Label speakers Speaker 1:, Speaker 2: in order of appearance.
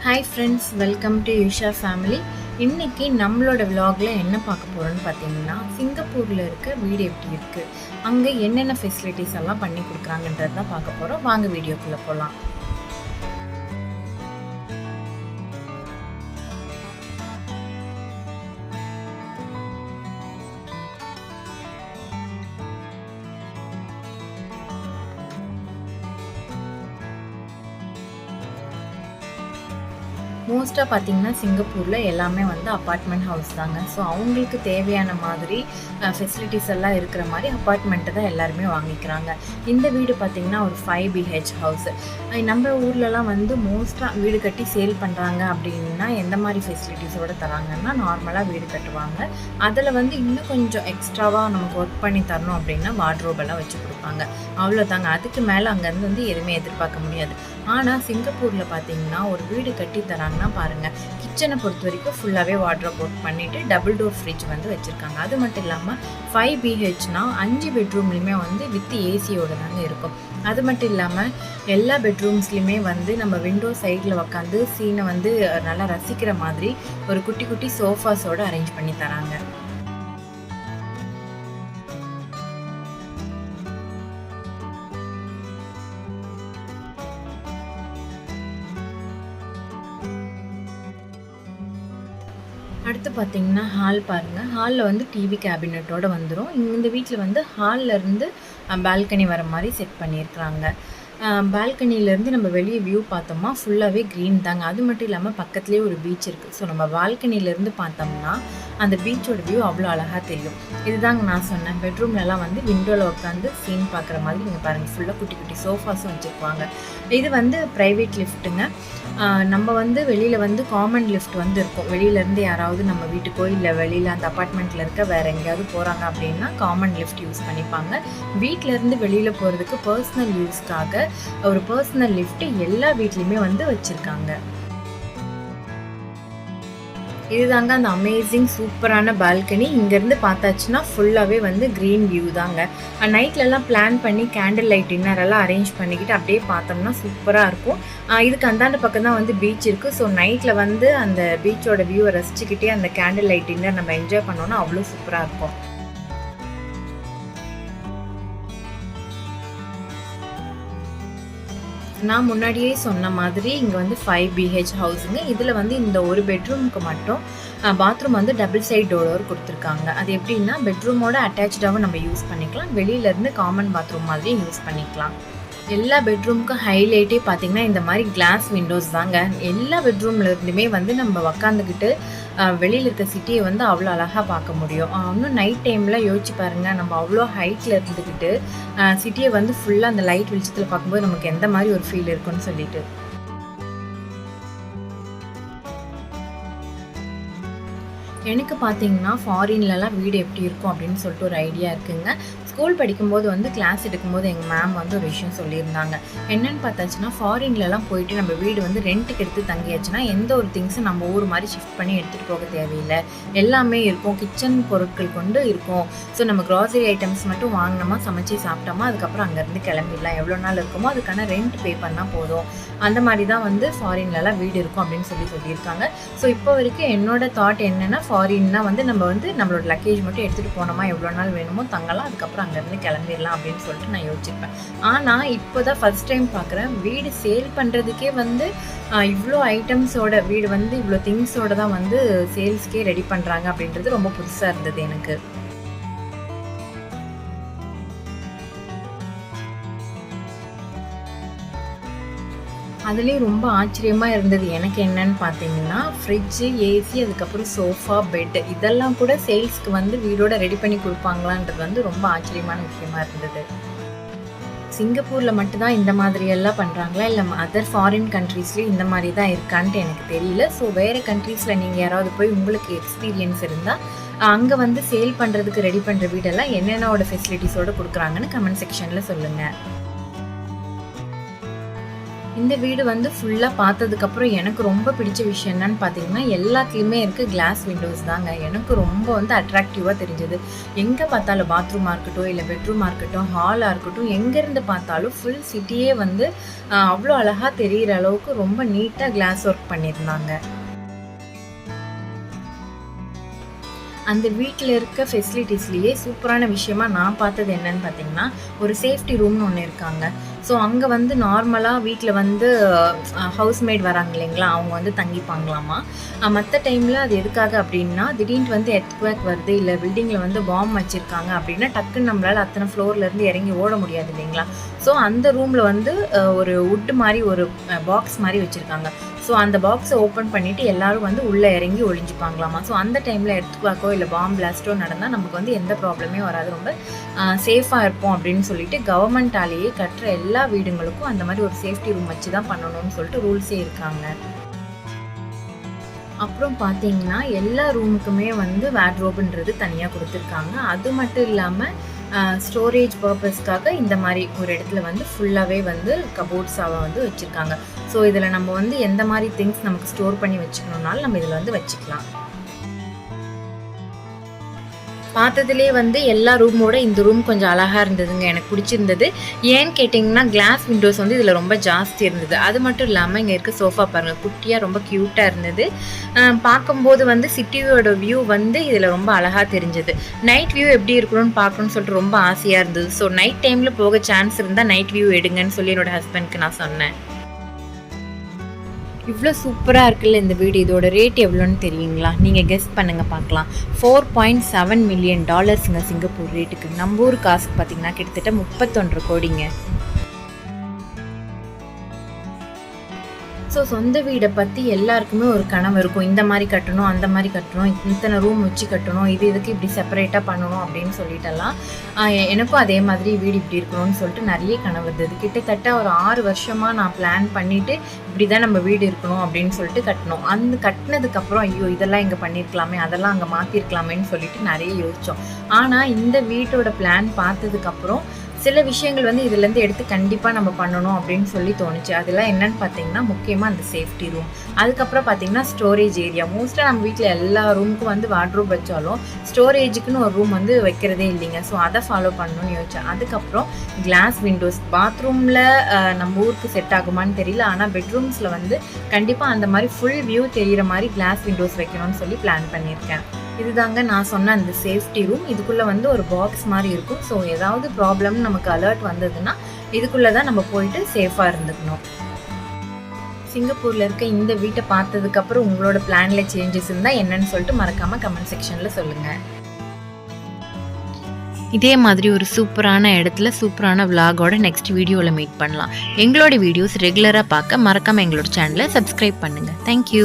Speaker 1: Hi friends welcome to Yusha family இன்றைக்கி நம்மளோட விலாகில் என்ன பார்க்க போகிறோன்னு பார்த்தீங்கன்னா சிங்கப்பூரில் இருக்க வீடு எப்படி இருக்குது அங்கே என்னென்ன ஃபெசிலிட்டிஸ் எல்லாம் பண்ணி கொடுக்குறாங்கன்றது தான் பார்க்க போகிறோம் வாங்க வீடியோக்குள்ளே போகலாம் மோஸ்ட்டாக பார்த்திங்கன்னா சிங்கப்பூரில் எல்லாமே வந்து அப்பார்ட்மெண்ட் ஹவுஸ் தாங்க. ஸோ அவங்களுக்கு தேவையான மாதிரி ஃபெசிலிட்டிஸ் எல்லாம் இருக்கிற மாதிரி அப்பார்ட்மெண்ட்டை தான் எல்லாருமே வாங்கிக்கிறாங்க. இந்த வீடு பார்த்திங்கன்னா ஒரு ஃபைவ் பிஹெச் ஹவுஸ் நம்ம ஊர்லலாம் வந்து மோஸ்ட்டாக வீடு கட்டி சேல் பண்ணுறாங்க அப்படின்னா எந்த மாதிரி ஃபெசிலிட்டிஸோடு தராங்கன்னா நார்மலாக வீடு கட்டுவாங்க. அதில் வந்து இன்னும் கொஞ்சம் எக்ஸ்ட்ராவாக நமக்கு ஒர்க் பண்ணி தரணும் அப்படின்னா வார்ட்ரோப் எல்லாம் வச்சு கொடுப்பாங்க. அவ்வளோதாங்க அதுக்கு மேலே அங்கேருந்து வந்து எதுவுமே எதிர்பார்க்க முடியாது. ஆனால் சிங்கப்பூரில் பார்த்தீங்கன்னா ஒரு வீடு கட்டி தராங்கன்னா பாருங்கள் கிச்சனை பொறுத்த வரைக்கும் ஃபுல்லாகவே வாட்ரோப் ஒர்க் பண்ணிவிட்டு டபுள் டோர் ஃப்ரிட்ஜ் வந்து வச்சுருக்காங்க. அது மட்டும் இல்லாமல் ஃபைவ் பிஹெச்னா அஞ்சு பெட்ரூம்லேயுமே வந்து வித் ஏசியோட தாங்க இருக்கும். அது மட்டும் இல்லாமல் எல்லா பெட்ரூம்ஸ்லையுமே வந்து நம்ம விண்டோ சைடில் உக்காந்து சீனை வந்து நல்லா ரசிக்கிற மாதிரி ஒரு குட்டி குட்டி சோஃபாஸோடு அரேஞ்ச் பண்ணி தராங்க. அடுத்து பார்த்திங்கன்னா ஹால் பாருங்கள் ஹாலில் வந்து டிவி கேபினட்டோட வந்துடும் இந்த வீட்டில் வந்து ஹாலில் இருந்து பால்கனி வர மாதிரி செட் பண்ணியிருக்கிறாங்க பால்கனிலேருந்து நம்ம வெளியே வியூ பார்த்தோம்னா ஃபுல்லாகவே க்ரீன் தாங்க. அது மட்டும் இல்லாமல் பக்கத்துலேயே ஒரு பீச் இருக்குது ஸோ நம்ம பால்கனிலேருந்து பார்த்தோம்னா அந்த பீச்சோட வியூ அவ்வளோ அழகாக தெரியும். இதுதாங்க நான் சொன்னேன். பெட்ரூம்லலாம் வந்து விண்டோவில் உட்காந்து சீன் பார்க்குற மாதிரி நீங்கள் பாருங்கள் ஃபுல்லாக குட்டி குட்டி சோஃபாஸும் வச்சுருப்பாங்க. இது வந்து ப்ரைவேட் லிஃப்ட்டுங்க நம்ம வந்து வெளியில் வந்து காமன் லிஃப்ட் வந்து இருக்கும். வெளியிலேருந்து யாராவது நம்ம வீட்டுக்கோ இல்லை வெளியில் அந்த அப்பார்ட்மெண்ட்டில் இருக்க வேறு எங்கேயாவது போகிறாங்க அப்படின்னா காமன் லிஃப்ட் யூஸ் பண்ணிப்பாங்க. வீட்டிலேருந்து வெளியில் போகிறதுக்கு பர்சனல் யூஸ்க்காக ஒரு பர்சனல் லிஃப்ட் எல்லா வீட்லேயுமே வந்து வச்சுருக்காங்க. இதுதாங்க அந்த அமேசிங் சூப்பரான பால்கனி இங்கேருந்து பார்த்தாச்சுன்னா ஃபுல்லாகவே வந்து க்ரீன் வியூ தாங்க. நைட்லலாம் பிளான் பண்ணி கேண்டில் லைட் டின்னர் எல்லாம் அரேஞ்ச் பண்ணிக்கிட்டு அப்படியே பார்த்தோம்னா சூப்பராக இருக்கும். இதுக்கு அந்தாண்ட பக்கம் தான் வந்து பீச் இருக்குது ஸோ நைட்டில் வந்து அந்த பீச்சோட வியூவை ரசிச்சுக்கிட்டே அந்த கேண்டில் லைட் டின்னர் நம்ம என்ஜாய் பண்ணோன்னா அவ்வளோ சூப்பராக இருக்கும். நான் முன்னாடியே சொன்ன மாதிரி இங்கே வந்து ஃபைவ் பிஹெச் ஹவுஸுங்க இதில் வந்து இந்த ஒரு பெட்ரூமுக்கு மட்டும் பாத்ரூம் வந்து டபுள் சைட் டோர் கொடுத்துருக்காங்க. அது எப்படின்னா பெட்ரூமோட அட்டாச்சாகவும் நம்ம யூஸ் பண்ணிக்கலாம். வெளியிலேருந்து காமன் பாத்ரூம் மாதிரியும் யூஸ் பண்ணிக்கலாம். எல்லா பெட்ரூமுக்கும் ஹைலைட்டே பார்த்தீங்கன்னா இந்த மாதிரி கிளாஸ் விண்டோஸ் தாங்க. எல்லா பெட்ரூம்லேருந்துமே வந்து நம்ம உக்காந்துக்கிட்டு வெளியில் இருக்க சிட்டியை வந்து அவ்வளோ அழகாக பார்க்க முடியும். இன்னும் நைட் டைமில் யோசிச்சு பாருங்கள் நம்ம அவ்வளோ ஹைட்டில் இருந்துக்கிட்டு சிட்டியை வந்து ஃபுல்லாக அந்த லைட் வெளிச்சத்தில் பார்க்கும்போது நமக்கு எந்த மாதிரி ஒரு ஃபீல் இருக்குன்னு சொல்லிட்டு. எனக்கு பார்த்தீங்கன்னா ஃபாரின்லலாம் வீடு எப்படி இருக்கும் அப்படின்னு சொல்லிட்டு ஒரு ஐடியா இருக்குங்க. ஸ்கூல் படிக்கும்போது வந்து கிளாஸ் எடுக்கும்போது எங்கள் மேம் வந்து ஒரு விஷயம் சொல்லியிருந்தாங்க. என்னென்னு பார்த்தாச்சுன்னா ஃபாரின்லலாம் போயிட்டு நம்ம வீடு வந்து ரெண்ட்டுக்கு எடுத்து தங்கியாச்சுன்னா எந்த ஒரு திங்ஸும் நம்ம ஊர் மாதிரி ஷிஃப்ட் பண்ணி எடுத்துகிட்டு போக தேவையில்லை. எல்லாமே இருக்கும். கிச்சன் பொருட்கள் கொண்டு இருக்கும். ஸோ நம்ம க்ராசரி ஐட்டம்ஸ் மட்டும் வாங்கினோமா சமைச்சு சாப்பிட்டோமா அதுக்கப்புறம் அங்கேருந்து கிளம்பிடலாம். எவ்வளோ நாள் இருக்குமோ அதுக்கான ரெண்ட் பே பண்ணால் போதும். அந்த மாதிரி தான் வந்து ஃபாரின்லலாம் வீடு இருக்கும் அப்படின்னு சொல்லி சொல்லியிருக்காங்க. ஸோ இப்போ வரைக்கும் என்னோட தாட் என்னென்னா ஃபாரின்னா வந்து நம்ம வந்து நம்மளோட லக்கேஜ் மட்டும் எடுத்துகிட்டு போனோமா எவ்வளோ நாள் வேணுமோ தங்கலாம் அதுக்கப்புறம் அங்கேருந்து கிளம்பிடலாம் அப்படின்னு சொல்லிட்டு நான் யோசிச்சிருப்பேன் ஆனால் இப்போ தான் ஃபஸ்ட் டைம் பார்க்குறேன் வீடு சேல் பண்ணுறதுக்கே வந்து இவ்வளோ ஐட்டம்ஸோட வீடு வந்து இவ்வளோ திங்ஸோட தான் வந்து சேல்ஸ்க்கே ரெடி பண்ணுறாங்க அப்படின்றது ரொம்ப புதுசாக இருந்தது எனக்கு. அதுலேயும் ரொம்ப ஆச்சரியமாக இருந்தது. எனக்கு என்னன்னு பார்த்தீங்கன்னா ஃப்ரிட்ஜு ஏசி அதுக்கப்புறம் சோஃபா பெட்டு இதெல்லாம் கூட சேல்ஸ்க்கு வந்து வீடோட ரெடி பண்ணி கொடுப்பாங்களான்றது வந்து ரொம்ப ஆச்சரியமான விஷயமா இருந்தது. சிங்கப்பூரில் மட்டும்தான் இந்த மாதிரி எல்லாம் பண்ணுறாங்களா இல்லை அதர் ஃபாரின் கண்ட்ரீஸ்லேயும் இந்த மாதிரி தான் இருக்கான்ட்டு எனக்கு தெரியல. ஸோ வேறு கண்ட்ரீஸில் நீங்கள் யாராவது போய் உங்களுக்கு எக்ஸ்பீரியன்ஸ் இருந்தால் அங்கே வந்து சேல் பண்ணுறதுக்கு ரெடி பண்ணுற வீடெல்லாம் என்னென்னோட ஃபெசிலிட்டிஸோடு கொடுக்குறாங்கன்னு கமெண்ட் செக்ஷனில் சொல்லுங்கள் இந்த வீடு வந்து ஃபுல்லாக பார்த்ததுக்கப்புறம் எனக்கு ரொம்ப பிடிச்ச விஷயம் என்னன்னு பார்த்தீங்கன்னா எல்லாத்துலேயுமே இருக்க கிளாஸ் விண்டோஸ் தாங்க. எனக்கு ரொம்ப வந்து அட்ராக்டிவாக தெரிஞ்சது. எங்கே பார்த்தாலும் பாத்ரூமாக இருக்கட்டும் இல்லை பெட்ரூமாக இருக்கட்டும் ஹாலாக இருக்கட்டும் எங்கேருந்து பார்த்தாலும் ஃபுல் சிட்டியே வந்து அவ்வளோ அழகாக தெரிகிற அளவுக்கு ரொம்ப நீட்டாக கிளாஸ் ஒர்க் பண்ணியிருந்தாங்க. அந்த வீட்டில் இருக்க ஃபெசிலிட்டிஸ்லேயே சூப்பரான விஷயமா நான் பார்த்தது என்னன்னு பார்த்தீங்கன்னா ஒரு சேஃப்டி ரூம்னு ஒன்று இருக்காங்க. ஸோ அங்கே வந்து நார்மலாக வீட்டில் வந்து ஹவுஸ்மேட் வராங்க இல்லைங்களா? அவங்க வந்து தங்கிப்பாங்களாமா? மற்ற டைமில் அது எதுக்காக அப்படின்னா திடீர்னு வந்து எர்த்குவேக் வருது இல்லை பில்டிங்கில் வந்து பாம் வச்சுருக்காங்க அப்படின்னா டக்குன்னு நம்மளால் அத்தனை ஃப்ளோர்லேருந்து இறங்கி ஓட முடியாது இல்லைங்களா? ஸோ அந்த ரூமில் வந்து ஒரு வுட்டு மாதிரி ஒரு பாக்ஸ் மாதிரி வச்சுருக்காங்க. ஸோ அந்த பாக்ஸை ஓப்பன் பண்ணிவிட்டு எல்லாரும் வந்து உள்ளே இறங்கி ஒழிஞ்சுப்பாங்களாமா ஸோ அந்த டைமில் எடுத்துக்காக்கோ இல்லை பாம் பிளாஸ்ட்டோ நடந்தால் நமக்கு வந்து எந்த ப்ராப்ளமே வராது. ரொம்ப சேஃபாக இருப்போம் அப்படின்னு சொல்லிட்டு கவர்மெண்ட்டாலேயே கட்டுற எல்லா வீடுங்களுக்கும் அந்த மாதிரி ஒரு சேஃப்டி ரூம் வச்சு தான் பண்ணணும்னு சொல்லிட்டு ரூல்ஸே இருக்காங்க. அப்புறம் பார்த்தீங்கன்னா எல்லா ரூமுக்குமே வந்து வேட்ரோப்ன்றது தனியாக கொடுத்துருக்காங்க. அது மட்டும் இல்லாமல் ஸ்டோரேஜ் பர்பஸ்க்காக இந்த மாதிரி ஒரு இடத்துல வந்து ஃபுல்லாகவே வந்து கபோர்ட்ஸாக வந்து வச்சுருக்காங்க. ஸோ இதில் நம்ம வந்து எந்த மாதிரி திங்ஸ் நமக்கு ஸ்டோர் பண்ணி வச்சுக்கணுன்னாலும் நம்ம இதில் வந்து வச்சுக்கலாம். பார்த்ததுலே வந்து எல்லா ரூமோட இந்த ரூம் கொஞ்சம் அழகாக இருந்ததுங்க எனக்கு பிடிச்சிருந்தது. ஏன்னு கேட்டிங்கன்னா கிளாஸ் விண்டோஸ் வந்து இதில் ரொம்ப ஜாஸ்தி இருந்தது. அது மட்டும் இல்லாமல் இங்கே இருக்க சோஃபா பாருங்கள் குட்டியாக ரொம்ப க்யூட்டாக இருந்தது. பார்க்கும்போது வந்து சிட்டியோட வியூ வந்து இதில் ரொம்ப அழகாக தெரிஞ்சது. நைட் வியூ எப்படி இருக்கணும்னு பார்க்கணும்னு சொல்லிட்டு ரொம்ப ஆசையாக இருந்தது. ஸோ நைட் டைமில் போக சான்ஸ் இருந்தால் நைட் வியூ எடுங்கன்னு சொல்லி என்னோட ஹஸ்பண்ட்க்கு நான் சொன்னேன். இவ்வளோ சூப்பராக இருக்குல்ல இந்த வீடு? இதோட ரேட் எவ்வளோன்னு தெரியுங்களா? நீங்கள் கெஸ் பண்ணுங்கள் பார்க்கலாம். ஃபோர் பாயிண்ட் செவன் மில்லியன் டாலர்ஸுங்க சிங்கப்பூர் ரேட்டுக்கு நம்ம ஊர் காசுக்கு பார்த்தீங்கன்னா கிட்டத்தட்ட முப்பத்தொன்று கோடிங்க. ஸோ சொந்த வீடை பற்றி எல்லாருக்குமே ஒரு கனவு இருக்கும். இந்த மாதிரி கட்டணும் அந்த மாதிரி கட்டணும் இத்தனை ரூம் வச்சு கட்டணும் இது இதுக்கு இப்படி செப்பரேட்டாக பண்ணணும் அப்படின்னு சொல்லிட்டெல்லாம் எனக்கும் அதே மாதிரி வீடு இப்படி இருக்கணும்னு சொல்லிட்டு நிறைய கனவு இருந்தது. கிட்டத்தட்ட ஒரு ஆறு வருஷமாக நான் பிளான் பண்ணிவிட்டு இப்படி தான் நம்ம வீடு இருக்கணும் அப்படின்னு சொல்லிட்டு கட்டணும். அந்த கட்டினதுக்கப்புறம் ஐயோ இதெல்லாம் இங்கே பண்ணியிருக்கலாமே அதெல்லாம் அங்கே மாற்றிருக்கலாமேன்னு சொல்லிட்டு நிறைய யோசித்தோம் ஆனால் இந்த வீட்டோட பிளான் பார்த்ததுக்கப்புறம் சில விஷயங்கள் வந்து இதுலேருந்து எடுத்து கண்டிப்பாக நம்ம பண்ணணும் அப்படின்னு சொல்லி தோணுச்சு. அதெல்லாம் என்னன்னு பார்த்தீங்கன்னா முக்கியமாக அந்த சேஃப்டி ரூம் அதுக்கப்புறம் பார்த்தீங்கன்னா ஸ்டோரேஜ் ஏரியா மோஸ்ட்டாக நம்ம வீட்டில் எல்லா ரூமுக்கும் வந்து வாட்ரூப் வச்சாலும் ஸ்டோரேஜுக்குன்னு ஒரு ரூம் வந்து வைக்கிறதே இல்லைங்க. ஸோ அதை ஃபாலோ பண்ணணும்னு யோசிச்சேன். அதுக்கப்புறம் கிளாஸ் விண்டோஸ் பாத்ரூமில் நம்ம ஊருக்கு செட் ஆகுமான்னு தெரியல. ஆனால் பெட்ரூம்ஸில் வந்து கண்டிப்பாக அந்த மாதிரி ஃபுல் வியூ தெரிகிற மாதிரி கிளாஸ் விண்டோஸ் வைக்கணும்னு சொல்லி பிளான் பண்ணியிருக்கேன். இதுதாங்க நான் சொன்ன அந்த சேஃப்டி ரூம் இதுக்குள்ளே வந்து ஒரு பாக்ஸ் மாதிரி இருக்கும். ஸோ ஏதாவது ப்ராப்ளம் நமக்கு அலர்ட் வந்ததுன்னா இதுக்குள்ளே தான் நம்ம போயிட்டு சேஃபாக இருந்துக்கணும். சிங்கப்பூரில் இருக்க இந்த வீட்டை பார்த்ததுக்கப்புறம் உங்களோட பிளானில் சேஞ்சஸ் இருந்தால் என்னன்னு சொல்லிட்டு மறக்காமல் கமெண்ட் செக்ஷனில் சொல்லுங்கள் இதே மாதிரி ஒரு சூப்பரான இடத்துல சூப்பரான விலாகோட நெக்ஸ்ட் வீடியோவில் மீட் பண்ணலாம். எங்களோட வீடியோஸ் ரெகுலராக பார்க்க மறக்காமல் எங்களோட சேனலை சப்ஸ்கிரைப் பண்ணுங்கள் தேங்க்யூ